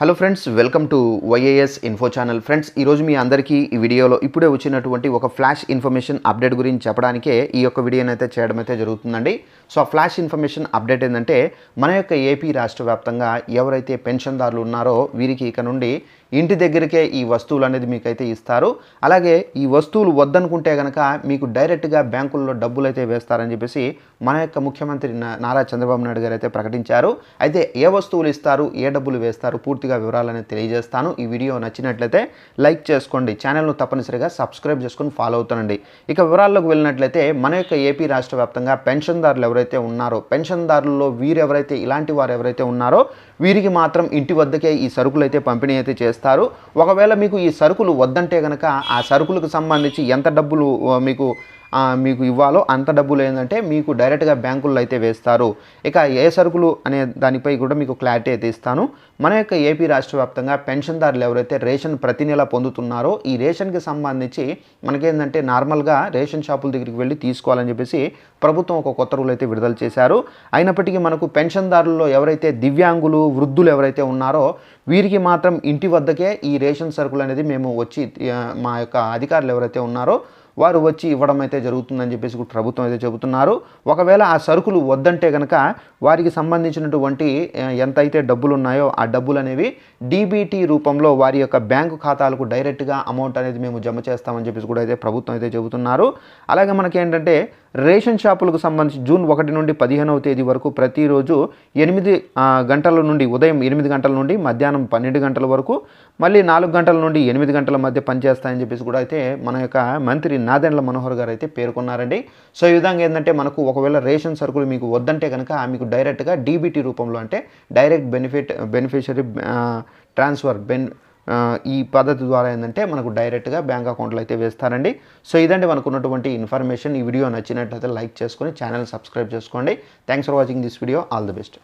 Hello friends welcome to YAS info channel friends ఈరోజు మీ అందరికీ ఈ వీడియోలో ఇప్పుడే వచ్చినటువంటి ఒక ఫ్లాష్ ఇన్ఫర్మేషన్ అప్డేట్ గురించి చెప్పడానికే ఈ యొక్క వీడియోని అయితే చేయడం అయితే జరుగుతుందండి. సో ఆ ఫ్లాష్ ఇన్ఫర్మేషన్ అప్డేట్ ఏంటంటే మన యొక్క ఏపీ రాష్ట్ర వ్యాప్తంగా ఎవరైతే పెన్షన్దారులు ఉన్నారో వీరికి ఇక నుండి ఇంటి దగ్గరికే ఈ వస్తువులు అనేది మీకైతే ఇస్తారు. అలాగే ఈ వస్తువులు వద్దనుకుంటే కనుక మీకు డైరెక్ట్గా బ్యాంకుల్లో డబ్బులు అయితే వేస్తారని చెప్పేసి మన యొక్క ముఖ్యమంత్రి నారా చంద్రబాబు నాయుడు గారు అయితే ప్రకటించారు. అయితే ఏ వస్తువులు ఇస్తారు ఏ డబ్బులు వేస్తారు పూర్తిగా వివరాలు అనేది తెలియజేస్తాను. ఈ వీడియో నచ్చినట్లయితే లైక్ చేసుకోండి. ఛానల్ను తప్పనిసరిగా సబ్స్క్రైబ్ చేసుకొని ఫాలో అవుతానండి ఇక వివరాల్లోకి వెళ్ళినట్లయితే మన యొక్క ఏపీ రాష్ట్ర వ్యాప్తంగా పెన్షన్దారులు ఎవరైతే ఉన్నారో పెన్షన్దారుల్లో వీరు ఎవరైతే ఇలాంటి వారు ఎవరైతే ఉన్నారో వీరికి మాత్రం ఇంటి వద్దకే ఈ సరుకులు అయితే పంపిణీ అయితే చేస్తారు. ఒకవేళ మీకు ఈ సరుకులు వద్దంటే కనుక ఆ సరుకులకు సంబంధించి ఎంత డబ్బులు మీకు మీకు ఇవ్వాలో అంత డబ్బులు ఏంటంటే మీకు డైరెక్ట్గా బ్యాంకుల్లో అయితే వేస్తారు. ఇక ఏ సరుకులు అనే దానిపై కూడా మీకు క్లారిటీ అయితే ఇస్తాను. మన యొక్క ఏపీ రాష్ట్ర వ్యాప్తంగా పెన్షన్దారులు ఎవరైతే రేషన్ ప్రతి నెల పొందుతున్నారో ఈ రేషన్కి సంబంధించి మనకేంటంటే నార్మల్గా రేషన్ షాపుల దగ్గరికి వెళ్ళి తీసుకోవాలని చెప్పేసి ప్రభుత్వం ఒక కొత్త రూల్ అయితే విడుదల చేశారు. అయినప్పటికీ మనకు పెన్షన్దారుల్లో ఎవరైతే దివ్యాంగులు వృద్ధులు ఎవరైతే ఉన్నారో వీరికి మాత్రం ఇంటి వద్దకే ఈ రేషన్ సరుకులు అనేది మేము వచ్చి మా యొక్క అధికారులు ఎవరైతే ఉన్నారో వారు వచ్చి ఇవ్వడం అయితే జరుగుతుందని చెప్పేసి కూడా ప్రభుత్వం అయితే చెబుతున్నారు. ఒకవేళ ఆ సరుకులు వద్దంటే కనుక వారికి సంబంధించినటువంటి ఎంత అయితే డబ్బులు ఉన్నాయో ఆ డబ్బులు అనేవి డీబీటీ రూపంలో వారి యొక్క బ్యాంకు ఖాతాలకు డైరెక్ట్గా అమౌంట్ అనేది మేము జమ చేస్తామని చెప్పేసి కూడా అయితే ప్రభుత్వం అయితే చెబుతున్నారు. అలాగే మనకి ఏంటంటే రేషన్ షాపులకు సంబంధించి జూన్ ఒకటి నుండి పదిహేనవ తేదీ వరకు ప్రతిరోజు ఎనిమిది గంటల నుండి ఉదయం ఎనిమిది గంటల నుండి మధ్యాహ్నం పన్నెండు గంటల వరకు మళ్ళీ నాలుగు గంటల నుండి ఎనిమిది గంటల మధ్య పనిచేస్తాయని చెప్పేసి కూడా అయితే మన యొక్క మంత్రి నాదెండ్ల మనోహర్ గారు అయితే పేర్కొన్నారండి. సో ఈ విధంగా ఏంటంటే మనకు ఒకవేళ రేషన్ సరుకులు మీకు వద్దంటే కనుక మీకు డైరెక్ట్గా డీబీటీ రూపంలో అంటే డైరెక్ట్ బెనిఫిట్ బెనిఫిషరీ ట్రాన్స్ఫర్ బెన్ ఈ పద్ధతి ద్వారా ఏంటంటే మనకు డైరెక్ట్గా బ్యాంక్ అకౌంట్లో అయితే వేస్తారండి. సో ఇదండి మనకు ఉన్నటువంటి ఇన్ఫర్మేషన్. ఈ వీడియో నచ్చినట్లయితే లైక్ చేసుకొని ఛానల్ సబ్స్క్రైబ్ చేసుకోండి. Thanks for watching this video. All the best.